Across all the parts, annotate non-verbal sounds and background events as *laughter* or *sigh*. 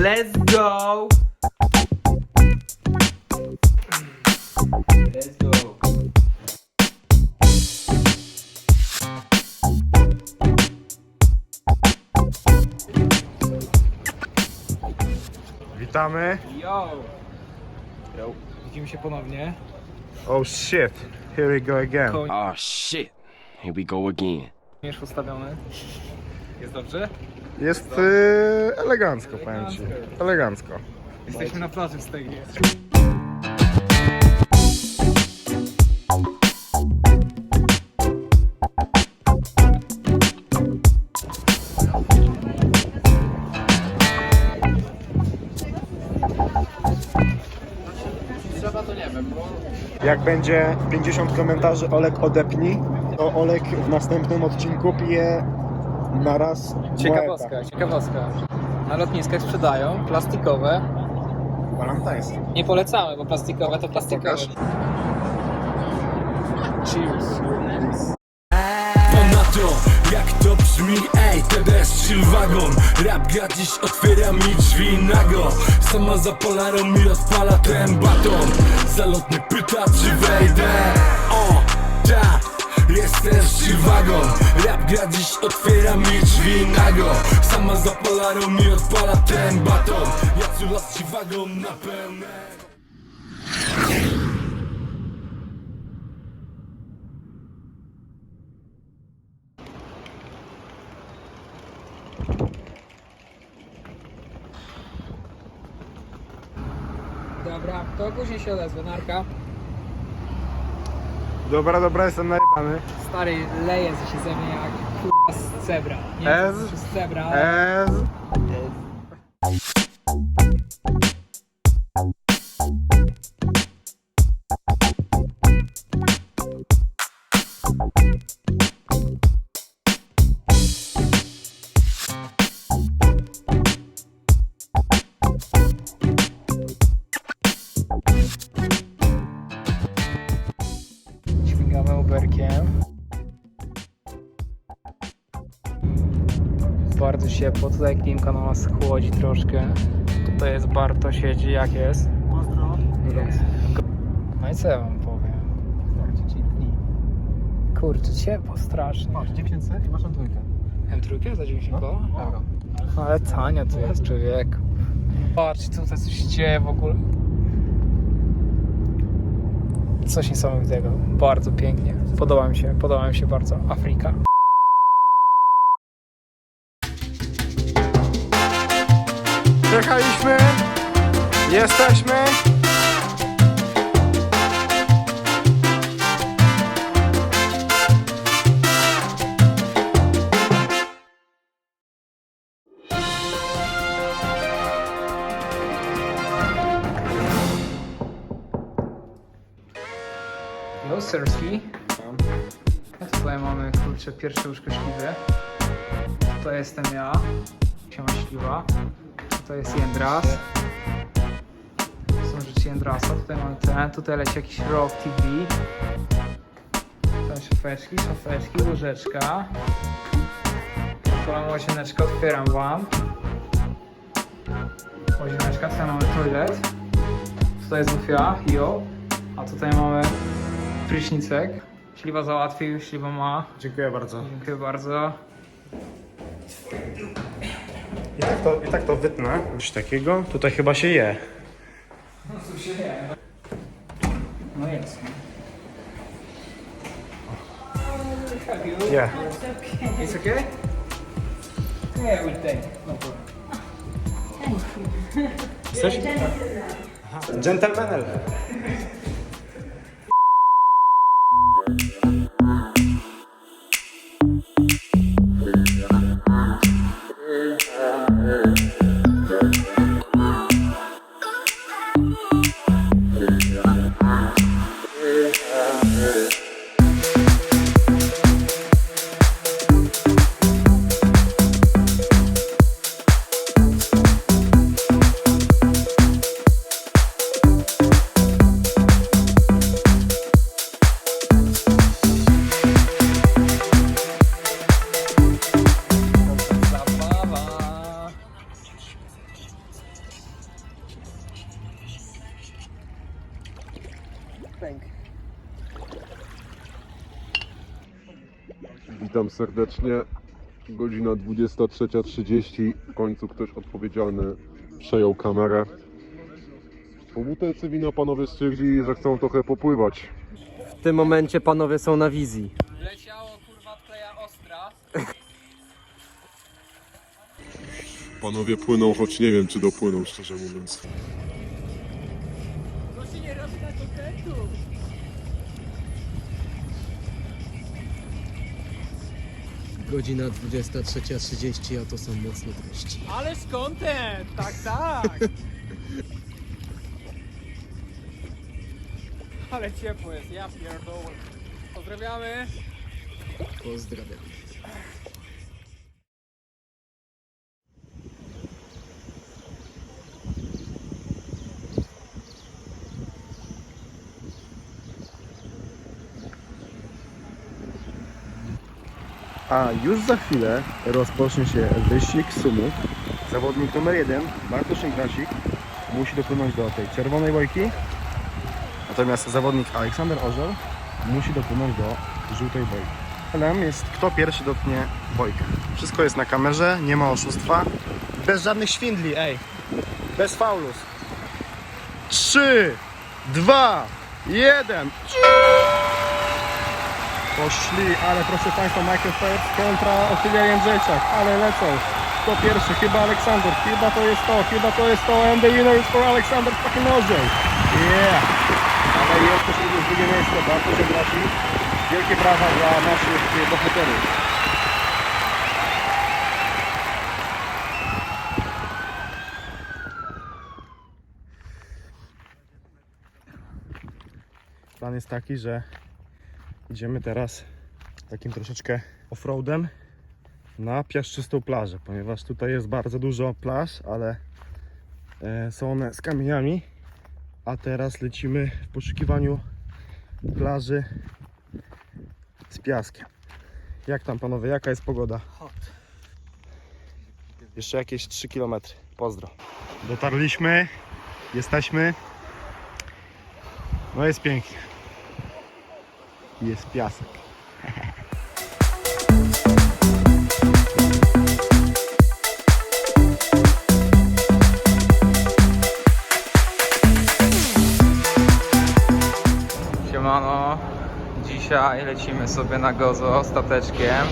Let's go! Let's go. Witamy. Yo! Yo. Widzimy się ponownie. Oh shit, here we go again. Koń Oh shit. Here we go again. już ustawiony. Jest dobrze? Jest y, elegancko, powiem ci. Elegancko. Jesteśmy na plaży w Stegnie. Jak będzie 50 komentarzy Olek odepnij, to Olek w następnym odcinku pije na raz Ciekawostka, ciekawostka. Na lotniskach sprzedają plastikowe. Valentine's. Nie polecamy, bo plastikowe to plastikowe. Pokaż. Cheers. Ponadto, jak to brzmi, ej, TDS chill wagon Rap gra dziś otwiera mi drzwi nago Sama za polarą mi odpala ten baton Zalotny pyta, czy wejdę O, tak, ten chill wagon Rap gra dziś otwiera mi drzwi nago Sama za polarą mi odpala ten baton Ja cula z wagon na pełne Dobra, to później się odezwę. Narka. Dobra, dobra, jestem najebany. Stary leje się ze mnie jak kurwa z cebra. Nie Ez? wiem, cebra, ale... Ez. Śmigamy tutaj klimka na nas chłodzi troszkę. Tutaj jest Barto, siedzi, jak jest? Pozdro. No i co ja wam powiem? Kurczę, ciepło strasznie. Masz 900 i masz na trójkę. M3 za 90 koła? Euro. Ale tanio to jest, człowiek. Patrzcie, tutaj coś dzieje w ogóle. Coś niesamowitego. Bardzo pięknie. Podoba mi się, podoba mi się bardzo. Afryka. Jechaliśmy. Jesteśmy. Kurczę, pierwsze łóżko śliwy. To jestem ja. Siema śliwa. To jest Jędras. To są rzeczy Jędrasa. Tutaj mamy ten. Tutaj leci jakiś Rock TV. Tutaj szafeczki, szafeczki, łyżeczka. Mamy łazieneczkę, otwieram wam. Łazieneczka, tutaj mamy toilet. Tutaj jest Zofia, jo. A tutaj mamy prysznicek. Śliwa załatwił, śliwa ma. Dziękuję bardzo. Dziękuję bardzo. I tak to, i tak to wytnę. Coś takiego. Tutaj chyba się je. No tu się nie. No jest. Je. It's okay? Yeah, we'll take. No problem. Chcesz? Gentlemanel. pęk. Witam serdecznie. Godzina 23.30. W końcu ktoś odpowiedzialny przejął kamerę. Po butelce wina panowie stwierdzili, że chcą trochę popływać. W tym momencie panowie są na wizji. Leciało kurwa kleja ostra. Panowie płyną, choć nie wiem czy dopłyną szczerze mówiąc. Godzina 23.30, a to są mocne treści. Ależ content! Tak, tak! *laughs* Ale ciepło jest, ja pierdolę. Pozdrawiamy. Pozdrawiam. A już za chwilę rozpocznie się wyścig sumu. Zawodnik numer jeden, Bartosz Grasik, musi dopłynąć do tej czerwonej bojki. Natomiast zawodnik Aleksander Orzeł musi dopłynąć do żółtej bojki. Celem jest kto pierwszy dotknie bojkę. Wszystko jest na kamerze, nie ma oszustwa. Bez żadnych świndli, ej. Bez faulus. Trzy, dwa, jeden. Poszli, ale proszę Państwa, Michael Phelps kontra Otylia Jędrzejczak, ale lecą. Kto pierwszy? Chyba Aleksander, chyba to jest to, chyba to jest to, and the winner is for Aleksander fucking Orzeł. Yeah! Ale jest też również drugie miejsce, bardzo się graci. Wielkie brawa dla naszych bohaterów. Plan jest taki, że Idziemy teraz takim troszeczkę offroadem na piaszczystą plażę, ponieważ tutaj jest bardzo dużo plaż, ale e, są one z kamieniami, a teraz lecimy w poszukiwaniu plaży z piaskiem. Jak tam panowie, jaka jest pogoda? Jeszcze jakieś 3 km. Pozdro. Dotarliśmy, jesteśmy. No jest pięknie. Jest piasek. Siemano, dzisiaj lecimy sobie na gozo stateczkiem.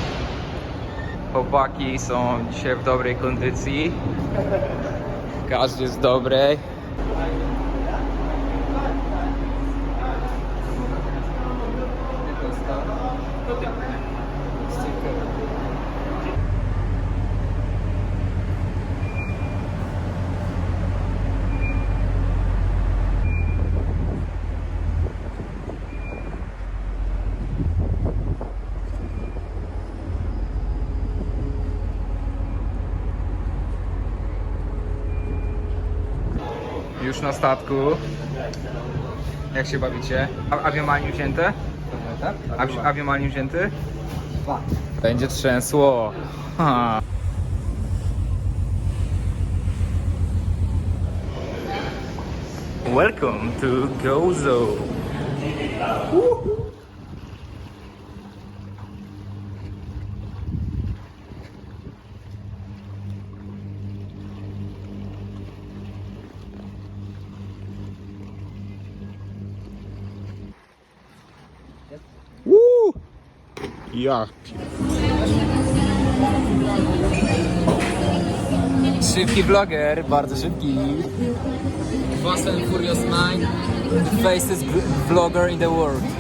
Chłopaki są dzisiaj w dobrej kondycji. Każdy jest dobrej. Już na statku. Jak się bawicie? A- Awiomanie wzięte? Awi- Awiomanie wzięty? Będzie trzęsło. Ha. Welcome to Gozo. Ja. Szybki vloger, bardzo szybki. Fast and Furious 9, the fastest vlogger in the world.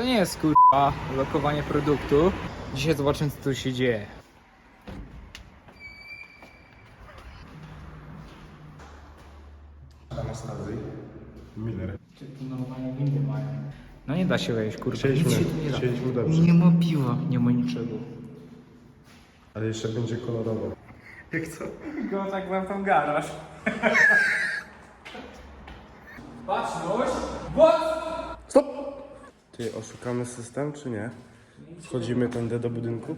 To nie jest kurwa lokowanie produktu. Dzisiaj zobaczymy co tu się dzieje. Miller. Normalnie windy mają. No nie da się wejść, kurwa. Chcieliśmy, Nic się tu nie da. chcieliśmy dobrze. Nie ma piwa, nie ma niczego. Ale jeszcze będzie kolorowo. Jak co? Go tak wam tam garaż. Baczność! Stop! Ty, oszukamy system, czy nie? Wchodzimy tędy do budynku.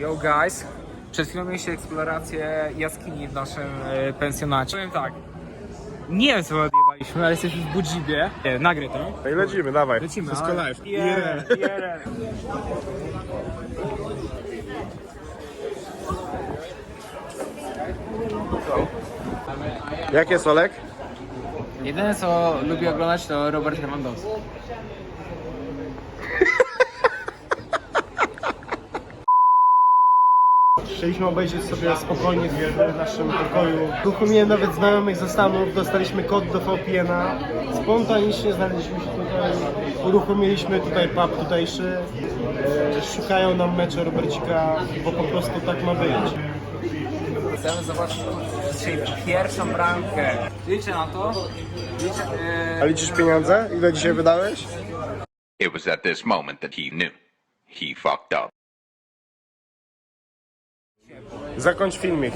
Yo guys, przed chwilą mieliście eksplorację jaskini w naszym e, pensjonacie. Powiem tak, nie wiem co odjebaliśmy, ale jesteśmy w Budzibie. Nie, nagraj to. No i lecimy, dawaj. Lecimy. Wszystko ale- live. Yeah, yeah. Jak jest Olek? Jedyne co lubię oglądać to Robert Lewandowski. *laughs* Chcieliśmy obejrzeć sobie spokojnie w naszym pokoju. Uruchomiłem nawet znajomych ze Stanów, dostaliśmy kod do VPN-a. Spontanicznie znaleźliśmy się tutaj, uruchomiliśmy tutaj pub tutejszy. E, Szukają nam mecze Robercika, bo po prostu tak ma być. Chcemy zobaczyć dzisiaj pierwszą bramkę. Liczę na to. Liczę, A liczysz pieniądze? Ile dzisiaj wydałeś? It was at this moment that he knew. He fucked up. Zakończ filmik.